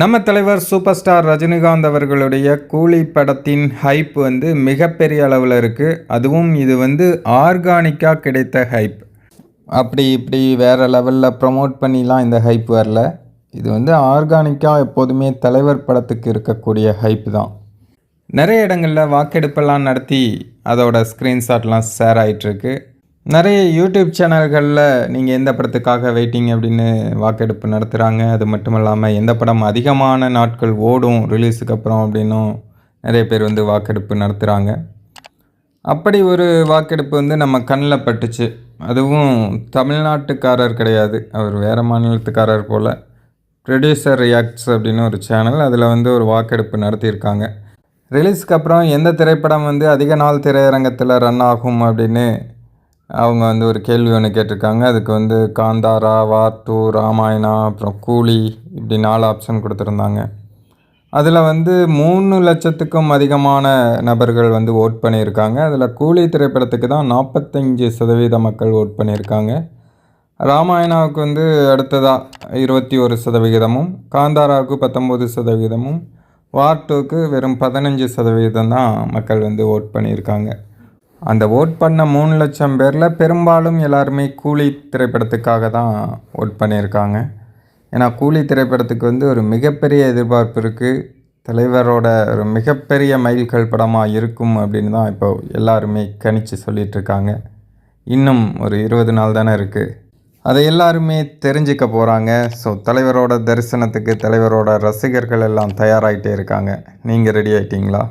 நம்ம தலைவர் super star Rajinikanth அவர்களுடைய கூலி படத்தின் ஹைப் வந்து மிகப்பெரிய அளவில் இருக்குது அதுவும் இது வந்து ஆர்கானிக்காக கிடைத்த ஹைப் அப்படி இப்படி வேறு லெவலில் ப்ரமோட் பண்ணிலாம் இந்த ஹைப் வரல. இது வந்து ஆர்கானிக்காக எப்போதுமே தலைவர் படத்துக்கு இருக்கக்கூடிய ஹைப் தான். நிறைய இடங்களில் வாக்கெடுப்பெல்லாம் நடத்தி அதோட ஸ்க்ரீன்ஷாட்லாம் ஷேர் ஆகிட்டுருக்கு நிறைய யூடியூப் சேனல்களில் நீங்கள் எந்த படத்துக்காக வெயிட்டிங் அப்படின்னு வாக்கெடுப்பு நடத்துகிறாங்க அது மட்டும் இல்லாமல் எந்த படம் அதிகமான நாட்கள் ஓடும் ரிலீஸுக்கு அப்புறம் அப்படின்னும் நிறைய பேர் வந்து வாக்கெடுப்பு நடத்துகிறாங்க அப்படி ஒரு வாக்கெடுப்பு வந்து நம்ம கண்ணில் பட்டுச்சு. அதுவும் தமிழ்நாட்டுக்காரர் கிடையாது. அவர் வேறு மாநிலத்துக்காரர் போல். ப்ரொடியூசர் ரியாக்ட்ஸ் அப்படின்னு ஒரு சேனல் அதில் வந்து ஒரு வாக்கெடுப்பு நடத்தியிருக்காங்க. ரிலீஸ்க்கு அப்புறம் எந்த திரைப்படம் வந்து அதிக நாள் திரையரங்கத்தில் ரன் ஆகும் அப்படின்னு அவங்க வந்து ஒரு கேள்வி ஒன்று கேட்டிருக்காங்க. அதுக்கு வந்து காந்தாரா வார் ராமாயணா அப்புறம் கூலி இப்படி நாலு ஆப்ஷன் கொடுத்துருந்தாங்க. அதில் வந்து மூணு லட்சத்துக்கும் அதிகமான நபர்கள் வந்து ஓட் பண்ணியிருக்காங்க. அதில் கூலி திரைப்படத்துக்கு தான் நாற்பத்தஞ்சு சதவீத மக்கள் ஓட் பண்ணியிருக்காங்க. ராமாயணாவுக்கு வந்து அடுத்ததாக இருபத்தி ஒரு சதவிகிதமும் காந்தாராவுக்கு பத்தொம்போது சதவிகிதமும் வார்டுக்கு வெறும் பதினஞ்சு சதவீதம் தான் மக்கள் வந்து ஓட் பண்ணியிருக்காங்க. அந்த ஓட் பண்ண மூணு லட்சம் பேரில் பெரும்பாலும் எல்லாருமே கூலி திரைப்படத்துக்காக தான் ஓட் பண்ணியிருக்காங்க. ஏன்னா கூலி திரைப்படத்துக்கு வந்து ஒரு மிகப்பெரிய எதிர்பார்ப்பு இருக்குது தலைவரோட ஒரு மிகப்பெரிய மைல்கல் படமாக இருக்கும் அப்படின்னு தான் இப்போ எல்லாருமே கணிச்சு சொல்லிகிட்ருக்காங்க இன்னும் ஒரு இருபது நாள் தானே இருக்குது அதை எல்லாருமே தெரிஞ்சுக்க போகிறாங்க ஸோ தலைவரோட தரிசனத்துக்கு தலைவரோட ரசிகர்கள் எல்லாம் தயாராகிட்டே இருக்காங்க. நீங்கள் ரெடி ஆகிட்டீங்களா